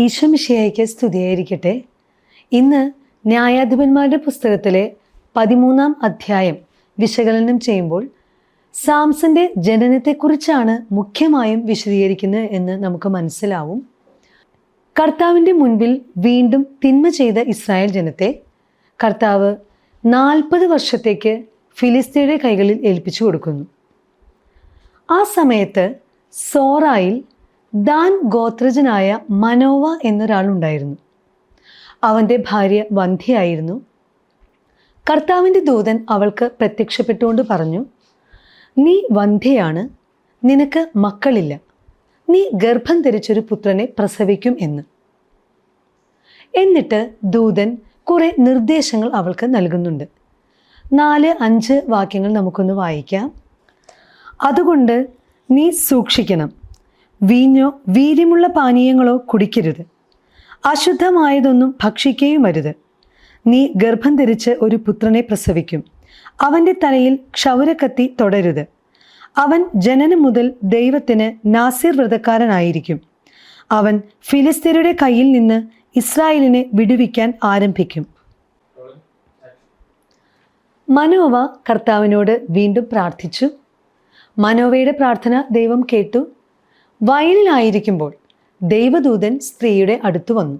ഈശ്വമിഷയായിക്ക് സ്തുതിയായിരിക്കട്ടെ. ഇന്ന് ന്യായാധിപന്മാരുടെ പുസ്തകത്തിലെ പതിമൂന്നാം അധ്യായം വിശകലനം ചെയ്യുമ്പോൾ സാംസന്റെ ജനനത്തെക്കുറിച്ചാണ് മുഖ്യമായും വിശദീകരിക്കുന്നത് എന്ന് നമുക്ക് മനസ്സിലാവും. കർത്താവിന്റെ മുൻപിൽ വീണ്ടും തിന്മ ചെയ്ത ഇസ്രായേൽ ജനത്തെ കർത്താവ് നാൽപ്പത് വർഷത്തേക്ക് ഫിലിസ്തീയുടെ കൈകളിൽ ഏൽപ്പിച്ചു കൊടുക്കുന്നു. ആ സമയത്ത് സോറായിൽ ദാൻ ഗോത്രജനായ മനോവ എന്നൊരാളുണ്ടായിരുന്നു. അവന്റെ ഭാര്യ വന്ധ്യയായിരുന്നു. കർത്താവിന്റെ ദൂതൻ അവൾക്ക് പ്രത്യക്ഷപ്പെട്ടുകൊണ്ട് പറഞ്ഞു നീ വന്ധ്യയാണ് നിനക്ക് മക്കളില്ല. നീ ഗർഭം ധരിച്ചൊരു പുത്രനെ പ്രസവിക്കും എന്ന്. എന്നിട്ട് ദൂതൻ കുറെ നിർദ്ദേശങ്ങൾ അവൾക്ക് നൽകുന്നുണ്ട്. നാല് അഞ്ച് വാക്യങ്ങൾ നമുക്കൊന്ന് വായിക്കാം. അതുകൊണ്ട് നീ സൂക്ഷിക്കണം. വീഞ്ഞോ വീര്യമുള്ള പാനീയങ്ങളോ കുടിക്കരുത്. അശുദ്ധമായതൊന്നും ഭക്ഷിക്കുകയും അരുത്. നീ ഗർഭം ധരിച്ച് ഒരു പുത്രനെ പ്രസവിക്കും. അവന്റെ തലയിൽ ക്ഷൗരക്കത്തി തുടരുത്. അവൻ ജനനം മുതൽ ദൈവത്തിന് നാസിർ വ്രതക്കാരനായിരിക്കും. അവൻ ഫിലിസ്തീനയുടെ കയ്യിൽ നിന്ന് ഇസ്രായേലിനെ വിടുവിക്കാൻ ആരംഭിക്കും. മനോവ കർത്താവിനോട് വീണ്ടും പ്രാർത്ഥിച്ചു. മനോവയുടെ പ്രാർത്ഥന ദൈവം കേട്ടു. വയലിലായിരിക്കുമ്പോൾ ദൈവദൂതൻ സ്ത്രീയുടെ അടുത്തു വന്നു.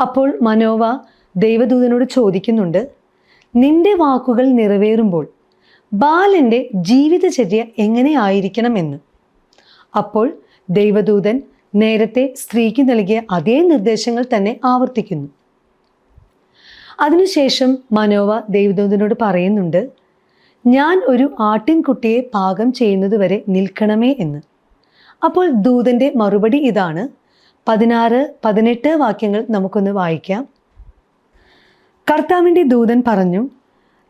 അപ്പോൾ മനോവ ദൈവദൂതനോട് ചോദിക്കുന്നുണ്ട് നിന്റെ വാക്കുകൾ നിറവേറുമ്പോൾ ബാലന്റെ ജീവിതചര്യ എങ്ങനെയായിരിക്കണമെന്ന് അപ്പോൾ ദൈവദൂതൻ നേരത്തെ സ്ത്രീക്ക് നൽകിയ അതേ നിർദ്ദേശങ്ങൾ തന്നെ ആവർത്തിക്കുന്നു. അതിനുശേഷം മനോവ ദൈവദൂതനോട് പറയുന്നുണ്ട് ഞാൻ ഒരു ആട്ടിൻകുട്ടിയെ പാകം ചെയ്യുന്നതുവരെ നിൽക്കണമേ എന്ന്. അപ്പോൾ ദൂതന്റെ മറുപടി ഇതാണ്. പതിനാറ് പതിനെട്ട് വാക്യങ്ങൾ നമുക്കൊന്ന് വായിക്കാം. കർത്താവിന്റെ ദൂതൻ പറഞ്ഞു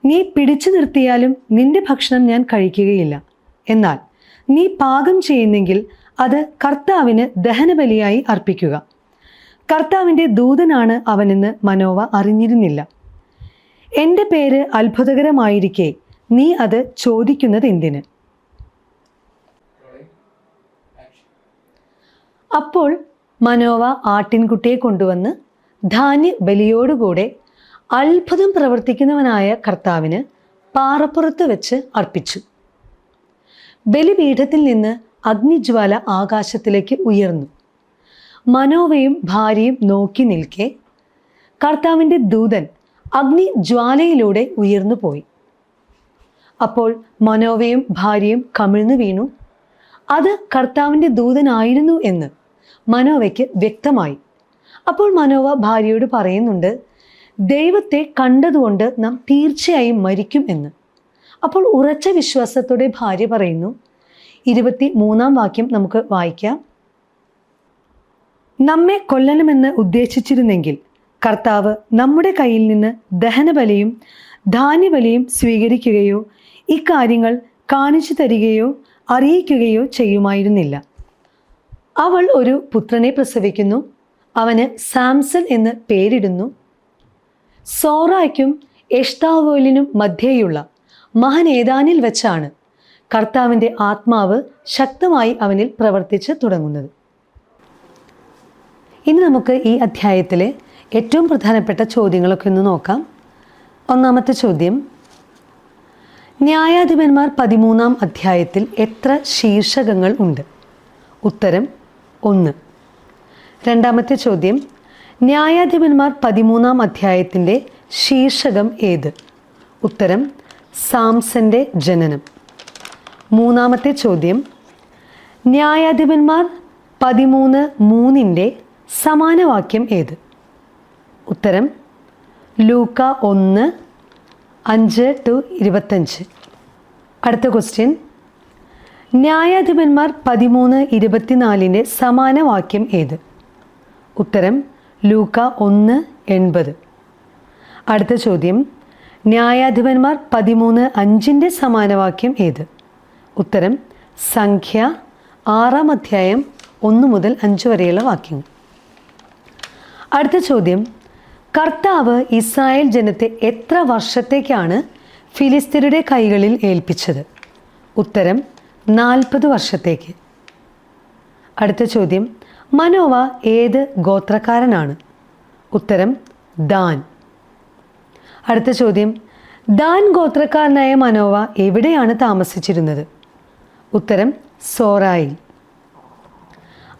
നീ പിടിച്ചു നിർത്തിയാലും നിന്റെ ഭക്ഷണം ഞാൻ കഴിക്കുകയില്ല. എന്നാൽ നീ പാകം ചെയ്യുന്നെങ്കിൽ അത് കർത്താവിന് ദഹനബലിയായി അർപ്പിക്കുക. കർത്താവിന്റെ ദൂതനാണ് അവനെന്ന് മനോവ അറിഞ്ഞിരുന്നില്ല. എന്റെ പേര് അത്ഭുതകരമായിരിക്കെ നീ അത് ചോദിക്കുന്നത് എന്തിന്? അപ്പോൾ മനോവ ആട്ടിൻകുട്ടിയെ കൊണ്ടുവന്ന് ധാന്യ ബലിയോടുകൂടെ അത്ഭുതം പ്രവർത്തിക്കുന്നവനായ കർത്താവിന് പാറപ്പുറത്ത് വെച്ച് അർപ്പിച്ചു. ബലിപീഠത്തിൽ നിന്ന് അഗ്നിജ്വാല ആകാശത്തിലേക്ക് ഉയർന്നു. മനോവയും ഭാര്യയും നോക്കി നിൽക്കെ കർത്താവിന്റെ ദൂതൻ അഗ്നിജ്വാലയിലൂടെ ഉയർന്നു പോയി അപ്പോൾ മനോവയും ഭാര്യയും കമിഴ്ന്നു വീണു. അത് കർത്താവിന്റെ ദൂതനായിരുന്നു എന്ന് മനോവയ്ക്ക് വ്യക്തമായി. അപ്പോൾ മനോവ ഭാര്യയോട് പറയുന്നുണ്ട് ദൈവത്തെ കണ്ടതുകൊണ്ട് നാം തീർച്ചയായും മരിക്കും എന്ന്. അപ്പോൾ ഉറച്ച വിശ്വാസത്തോടെ ഭാര്യ പറയുന്നു ഇരുപത്തി മൂന്നാം വാക്യം നമുക്ക് വായിക്കാം. നമ്മെ കൊല്ലണമെന്ന് ഉദ്ദേശിച്ചിരുന്നെങ്കിൽ കർത്താവ് നമ്മുടെ കയ്യിൽ നിന്ന് ദഹനബലിയും ധാന്യബലിയും സ്വീകരിക്കുകയോ ഇക്കാര്യങ്ങൾ കാണിച്ചു തരികയോ അറിയിക്കുകയോ ചെയ്യുമായിരുന്നില്ല. അവൾ ഒരു പുത്രനെ പ്രസവിക്കുന്നു. അവന് സാംസൺ എന്ന് പേരിടുന്നു. സോറായ്ക്കും എഷ്താവോലിനും മധ്യേയുള്ള മഹനേതാനിൽ വെച്ചാണ് കർത്താവിന്റെ ആത്മാവ് ശക്തമായി അവനിൽ പ്രവർത്തിച്ച് തുടങ്ങുന്നത്. ഇനി നമുക്ക് ഈ അധ്യായത്തിലെ ഏറ്റവും പ്രധാനപ്പെട്ട ചോദ്യങ്ങളൊക്കെ ഒന്ന് നോക്കാം. ഒന്നാമത്തെ ചോദ്യം ന്യായാധിപന്മാർ പതിമൂന്നാം അധ്യായത്തിൽ എത്ര ശീർഷകങ്ങൾ ഉണ്ട്? ഉത്തരം ഒന്ന്. രണ്ടാമത്തെ ചോദ്യം ന്യായാധിപന്മാർ പതിമൂന്നാം അധ്യായത്തിന്റെ ശീർഷകം ഏത്? ഉത്തരം സാംസന്റെ ജനനം. മൂന്നാമത്തെ ചോദ്യം ന്യായാധിപന്മാർ പതിമൂന്ന് മൂന്നിന്റെ സമാനവാക്യം ഏത്? ഉത്തരം ലൂക്ക ഒന്ന് അഞ്ച് ടു ഇരുപത്തഞ്ച്. അടുത്ത ക്വസ്റ്റ്യൻ ന്യായാധിപന്മാർ പതിമൂന്ന് ഇരുപത്തിനാലിന്റെ സമാന വാക്യം ഏത്? ഉത്തരം ലൂക്ക ഒന്ന് എൺപത്. അടുത്ത ചോദ്യം. ന്യായാധിപന്മാർ പതിമൂന്ന് അഞ്ചിന്റെ സമാനവാക്യം ഏത്? ഉത്തരം സംഖ്യ ആറാം അധ്യായം ഒന്ന് മുതൽ അഞ്ച് വരെയുള്ള വാക്യങ്ങൾ. അടുത്ത ചോദ്യം. കർത്താവ് ഇസ്രായേൽ ജനത്തെ എത്ര വർഷത്തേക്കാണ് ഫിലിസ്തീനയുടെ കൈകളിൽ ഏൽപ്പിച്ചത്? ഉത്തരം നാൽപ്പത് വർഷത്തേക്ക്. അടുത്ത ചോദ്യം മനോവ ഏത് ഗോത്രക്കാരനാണ്? ഉത്തരം ദാൻ. അടുത്ത ചോദ്യം ദാൻ ഗോത്രക്കാരനായ മനോവ എവിടെയാണ് താമസിച്ചിരുന്നത്? ഉത്തരം സോറായിൽ.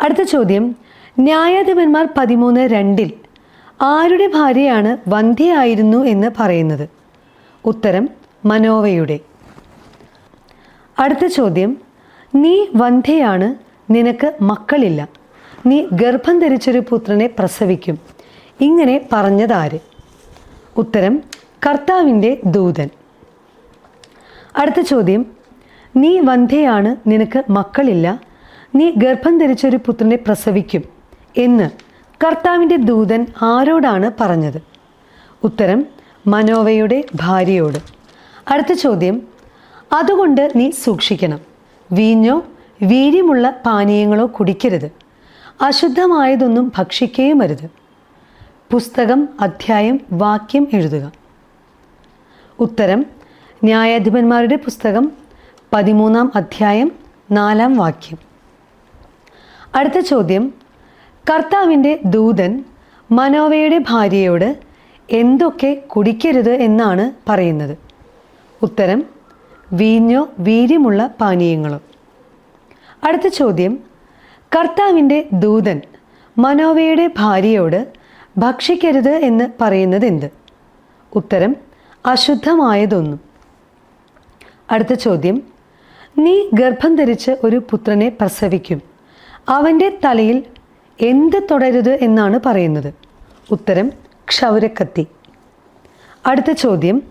അടുത്ത ചോദ്യം ന്യായാധിപന്മാർ പതിമൂന്ന് രണ്ടിൽ ആരുടെ ഭാര്യയാണ് വന്ധ്യയായിരുന്നു എന്ന് പറയുന്നത്? ഉത്തരം മനോവയുടെ. അടുത്ത ചോദ്യം നീ വന്ധ്യയാണ് നിനക്ക് മക്കളില്ല. നീ ഗർഭം ധരിച്ചൊരു പുത്രനെ പ്രസവിക്കും. ഇങ്ങനെ പറഞ്ഞതാര്? ഉത്തരം കർത്താവിന്റെ ദൂതൻ. അടുത്ത ചോദ്യം നീ വന്ധ്യയാണ് നിനക്ക് മക്കളില്ല. നീ ഗർഭം ധരിച്ചൊരു പുത്രനെ പ്രസവിക്കും. എന്ന്. കർത്താവിന്റെ ദൂതൻ ആരോടാണ് പറഞ്ഞത്? ഉത്തരം മനോവയുടെ ഭാര്യയോട്. അടുത്ത ചോദ്യം അതുകൊണ്ട് നീ സൂക്ഷിക്കണം. വീഞ്ഞോ വീര്യമുള്ള പാനീയങ്ങളോ കുടിക്കരുത്. അശുദ്ധമായതൊന്നും ഭക്ഷിക്കുകയും അരുത് പുസ്തകം അധ്യായം വാക്യം എഴുതുക. ഉത്തരം ന്യായാധിപന്മാരുടെ പുസ്തകം പതിമൂന്നാം അധ്യായം നാലാം വാക്യം. അടുത്ത ചോദ്യം കർത്താവിന്റെ ദൂതൻ മനോവയുടെ ഭാര്യയോട് എന്തൊക്കെ കുടിക്കരുത് എന്നാണ് പറയുന്നത്? ഉത്തരം വീഞ്ഞോ വീര്യമുള്ള പാനീയങ്ങളോ. അടുത്ത ചോദ്യം കർത്താവിന്റെ ദൂതൻ മനോവയുടെ ഭാര്യയോട് ഭക്ഷിക്കരുത് എന്ന് പറയുന്നത് എന്ത് ഉത്തരം അശുദ്ധമായതൊന്നും. അടുത്ത ചോദ്യം നീ ഗർഭം ധരിച്ച് ഒരു പുത്രനെ പ്രസവിക്കും. അവന്റെ തലയിൽ എന്ത് തുടരുത് എന്നാണ് പറയുന്നത്? ഉത്തരം ക്ഷൗരക്കത്തി. അടുത്ത ചോദ്യം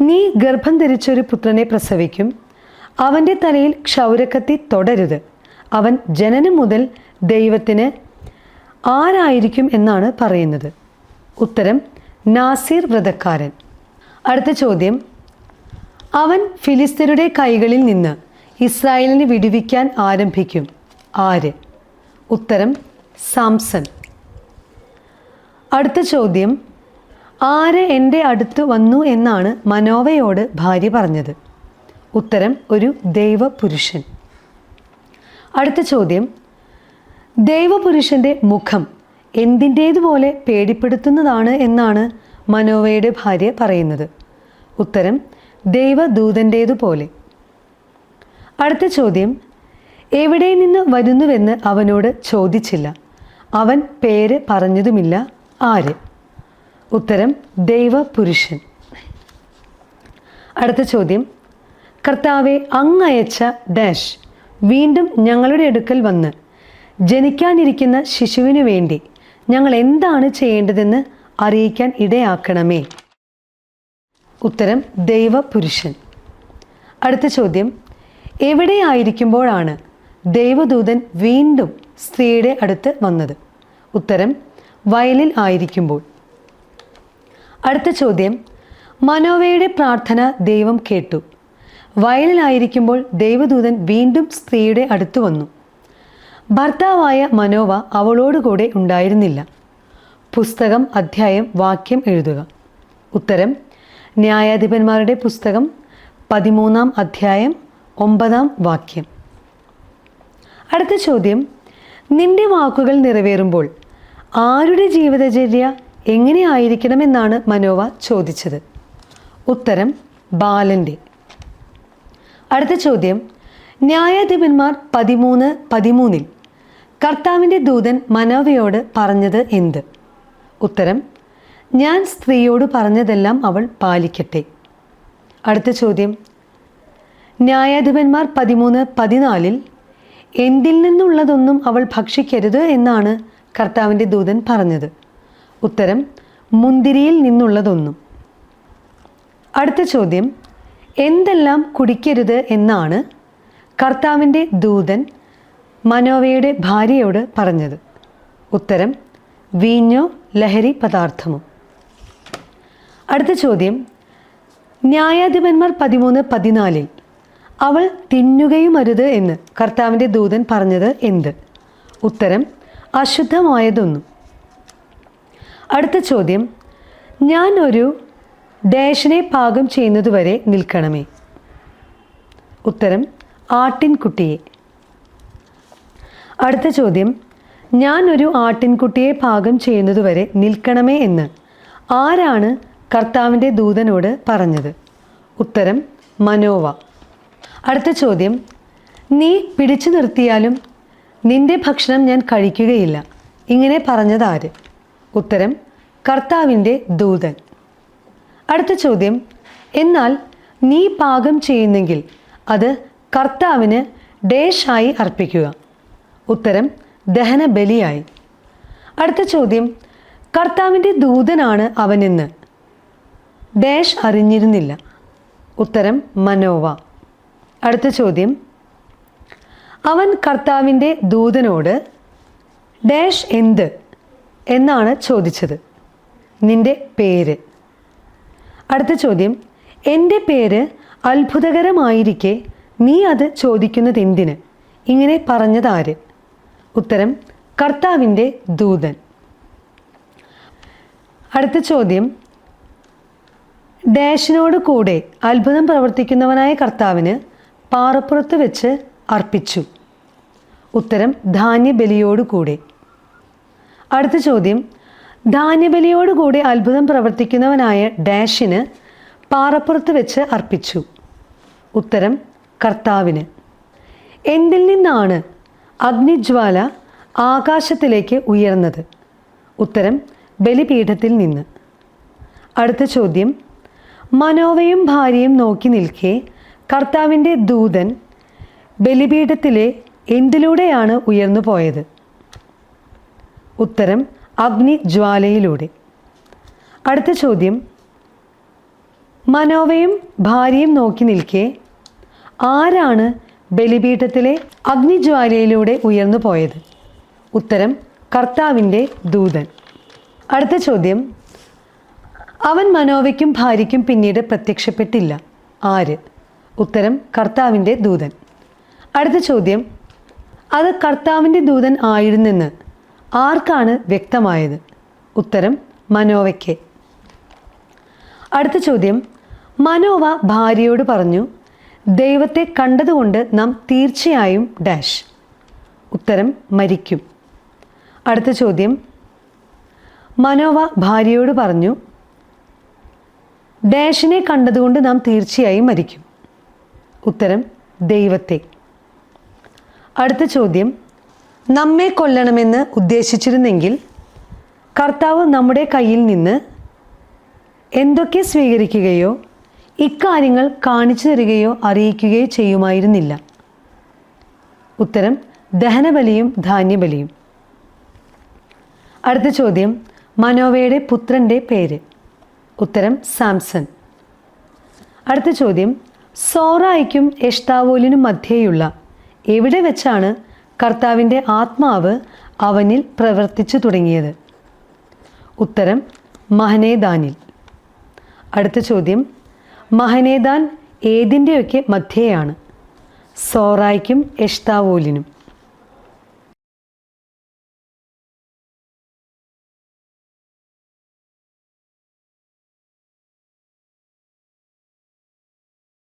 നീ ഗർഭം ധരിച്ചൊരു പുത്രനെ പ്രസവിക്കും. അവന്റെ തലയിൽ ക്ഷൗരക്കത്തി തുടരുത്. അവൻ ജനനം മുതൽ ദൈവത്തിന് ആരായിരിക്കും എന്നാണ് പറയുന്നത്. ഉത്തരം നാസിർ വ്രതക്കാരൻ. അടുത്ത ചോദ്യം അവൻ ഫിലിസ്തീനയുടെ കൈകളിൽ നിന്ന് ഇസ്രായേലിനെ വിടുവിക്കാൻ ആരംഭിക്കും. ആര്? ഉത്തരം സാംസൺ. അടുത്ത ചോദ്യം ആര് എന്റെ അടുത്ത് വന്നു എന്നാണ് മനോവയോട് ഭാര്യ പറഞ്ഞത്? ഉത്തരം ഒരു ദൈവപുരുഷൻ. അടുത്ത ചോദ്യം ദൈവപുരുഷന്റെ മുഖം എന്തിന്റേതുപോലെ പേടിപ്പെടുത്തുന്നതാണ് എന്നാണ് മനോവയുടെ ഭാര്യ പറയുന്നത്? ഉത്തരം ദൈവദൂതന്റേതുപോലെ. അടുത്ത ചോദ്യം എവിടെ നിന്ന് വരുന്നുവെന്ന് അവനോട് ചോദിച്ചില്ല? അവൻ പേര് പറഞ്ഞതുമില്ല. ആര്? ഉത്തരം ദൈവപുരുഷൻ. അടുത്ത ചോദ്യം. കർത്താവെ അങ്ങയച്ച ഡാഷ്. വീണ്ടും ഞങ്ങളുടെ അടുക്കൽ വന്ന് ജനിക്കാനിരിക്കുന്ന ശിശുവിനു വേണ്ടി ഞങ്ങൾ എന്താണ് ചെയ്യേണ്ടതെന്ന് അറിയിക്കാൻ ഇടയാക്കണമേ. ഉത്തരം ദൈവപുരുഷൻ. അടുത്ത ചോദ്യം. എവിടെയായിരിക്കുമ്പോഴാണ് ദൈവദൂതൻ വീണ്ടും സ്ത്രീയുടെ അടുത്ത് വന്നത്. ഉത്തരം വയലിൽ ആയിരിക്കുമ്പോൾ. അടുത്ത ചോദ്യം മനോവയുടെ പ്രാർത്ഥന ദൈവം കേട്ടു. വയലിലായിരിക്കുമ്പോൾ ദൈവദൂതൻ വീണ്ടും സ്ത്രീയുടെ അടുത്ത് വന്നു. ഭർത്താവായ മനോവ അവളോടുകൂടെ ഉണ്ടായിരുന്നില്ല. പുസ്തകം അധ്യായം വാക്യം എഴുതുക. ഉത്തരം ന്യായാധിപന്മാരുടെ പുസ്തകം പതിമൂന്നാം അധ്യായം ഒമ്പതാം വാക്യം. അടുത്ത ചോദ്യം നിന്റെ വാക്കുകൾ നിറവേറുമ്പോൾ ആരുടെ ജീവിതചര്യ എങ്ങനെയായിരിക്കണമെന്നാണ് മനോവ ചോദിച്ചത്? ഉത്തരം ബാലന്റെ അടുത്ത ചോദ്യം. ന്യായാധിപന്മാർ പതിമൂന്ന് പതിമൂന്നിൽ കർത്താവിന്റെ ദൂതൻ മനോവയോട് പറഞ്ഞത് എന്ത്? ഉത്തരം ഞാൻ സ്ത്രീയോട് പറഞ്ഞതെല്ലാം അവൾ പാലിക്കട്ടെ. അടുത്ത ചോദ്യം. ന്യായാധിപന്മാർ പതിമൂന്ന് പതിനാലിൽ എന്തിൽ നിന്നുള്ളതൊന്നും അവൾ ഭക്ഷിക്കരുത് എന്നാണ് കർത്താവിന്റെ ദൂതൻ പറഞ്ഞത്. ഉത്തരം മുന്തിരിയിൽ നിന്നുള്ളതൊന്നും. അടുത്ത ചോദ്യം എന്തെല്ലാം കുടിക്കരുത് എന്നാണ് കർത്താവിന്റെ ദൂതൻ മനോവയുടെ ഭാര്യയോട് പറഞ്ഞത്. ഉത്തരം വീഞ്ഞോ ലഹരി പദാർത്ഥമോ. അടുത്ത ചോദ്യം ന്യായാധിപന്മാർ പതിമൂന്ന് പതിനാലിൽ അവൾ തിന്നുകയും അരുത് എന്ന് കർത്താവിന്റെ ദൂതൻ പറഞ്ഞത് എന്ത്? ഉത്തരം അശുദ്ധമായതൊന്നും. അടുത്ത ചോദ്യം ഞാൻ ഒരു ഡാഷിനെ പാകം ചെയ്യുന്നതുവരെ നിൽക്കണമേ. ഉത്തരം ആട്ടിൻകുട്ടിയെ. അടുത്ത ചോദ്യം ഞാൻ ഒരു ആട്ടിൻകുട്ടിയെ പാകം ചെയ്യുന്നതുവരെ നിൽക്കണമേ എന്ന് ആരാണ് കർത്താവിന്റെ ദൂതനോട് പറഞ്ഞത്? ഉത്തരം മനോവ. അടുത്ത ചോദ്യം. നീ പിടിച്ചു നിർത്തിയാലും നിന്റെ ഭക്ഷണം ഞാൻ കഴിക്കുകയില്ല. ഇങ്ങനെ പറഞ്ഞതാര് ഉത്തരം കർത്താവിന്റെ ദൂതൻ. അടുത്ത ചോദ്യം. എന്നാൽ നീ പാകം ചെയ്യുന്നെങ്കിൽ അത് കർത്താവിന് ഡേഷായി അർപ്പിക്കുക. ഉത്തരം ദഹന ബലിയായി അടുത്ത ചോദ്യം. കർത്താവിന്റെ ദൂതനാണ് അവനെന്ന്. ഡാഷ് അറിഞ്ഞിരുന്നില്ല. ഉത്തരം മനോവ. അടുത്ത ചോദ്യം. അവൻ കർത്താവിന്റെ ദൂതനോട് ഡാഷ് എന്ത്? എന്നാണ് ചോദിച്ചത്. നിന്റെ പേര്? അടുത്ത ചോദ്യം. എന്റെ പേര് അത്ഭുതകരമായിരിക്കെ നീ അത് ചോദിക്കുന്നത് എന്തിന്? ഇങ്ങനെ പറഞ്ഞതാര്? ഉത്തരം കർത്താവിന്റെ ദൂതൻ. അടുത്ത ചോദ്യം. ഡാഷിനോട് കൂടെ അത്ഭുതം പ്രവർത്തിക്കുന്നവനായ കർത്താവിന് പാറപ്പുറത്ത് വെച്ച് അർപ്പിച്ചു. ഉത്തരം ധാന്യബലിയോട് കൂടെ അടുത്ത ചോദ്യം ധാന്യബലിയോട് കൂടെ അത്ഭുതം പ്രവർത്തിക്കുന്നവനായ ഡാഷിന് പാറപ്പുറത്ത് വെച്ച് അർപ്പിച്ചു. ഉത്തരം കർത്താവിന്. എന്തിൽ നിന്നാണ് അഗ്നിജ്വാല ആകാശത്തിലേക്ക് ഉയർന്നത്? ഉത്തരം ബലിപീഠത്തിൽ നിന്ന്. അടുത്ത ചോദ്യം മനോവയും ഭാര്യയും നോക്കി നിൽക്കെ കർത്താവിന്റെ ദൂതൻ ബലിപീഠത്തിലെ എന്തിലൂടെയാണ് ഉയർന്നു പോയത്? ഉത്തരം അഗ്നിജ്വാലയിലൂടെ. അടുത്ത ചോദ്യം മനോവയും ഭാര്യയും നോക്കി നിൽക്കെ ആരാണ് ബലിപീഠത്തിലെ അഗ്നിജ്വാലയിലൂടെ ഉയർന്നു പോയത്? ഉത്തരം കർത്താവിന്റെ ദൂതൻ. അടുത്ത ചോദ്യം അവൻ മനോവയ്ക്കും ഭാര്യയ്ക്കും പിന്നീട് പ്രത്യക്ഷപ്പെട്ടില്ല. ആര്? ഉത്തരം കർത്താവിന്റെ ദൂതൻ. അടുത്ത ചോദ്യം അത് കർത്താവിന്റെ ദൂതൻ ആയിരുന്നെന്ന് ആർക്കാണ് വ്യക്തമായത്? ഉത്തരം മനോവയ്ക്ക്. അടുത്ത ചോദ്യം മനോവ ഭാര്യയോട് പറഞ്ഞു ദൈവത്തെ കണ്ടതുകൊണ്ട് നാം തീർച്ചയായും ഡാഷ്. ഉത്തരം മരിക്കും. അടുത്ത ചോദ്യം മനോവ ഭാര്യയോട് പറഞ്ഞു ഡാഷിനെ കണ്ടതുകൊണ്ട് നാം തീർച്ചയായും മരിക്കും. ഉത്തരം ദൈവത്തെ. അടുത്ത ചോദ്യം നമ്മെ കൊല്ലണമെന്ന് ഉദ്ദേശിച്ചിരുന്നെങ്കിൽ കർത്താവ് നമ്മുടെ കയ്യിൽ നിന്ന് എന്തൊക്കെ സ്വീകരിക്കുകയോ ഇക്കാര്യങ്ങൾ കാണിച്ചു തരികയോ അറിയിക്കുകയോ ചെയ്യുമായിരുന്നില്ല. ഉത്തരം ദഹനബലിയും ധാന്യബലിയും. അടുത്ത ചോദ്യം മനോവയുടെ പുത്രന്റെ പേര്. ഉത്തരം സാംസൺ. അടുത്ത ചോദ്യം സോറായിക്കും എഷ്താവോലിനും മധ്യേയുള്ള എവിടെ വെച്ചാണ് കർത്താവിന്റെ ആത്മാവ് അവനിൽ പ്രവർത്തിച്ചു തുടങ്ങിയത്? ഉത്തരം മഹനേദാനിൽ. അടുത്ത ചോദ്യം മഹനേദാൻ ഏതിന്റെയൊക്കെ മധ്യേയാണ്? സോറായിക്കും എഷ്താവോലിനും.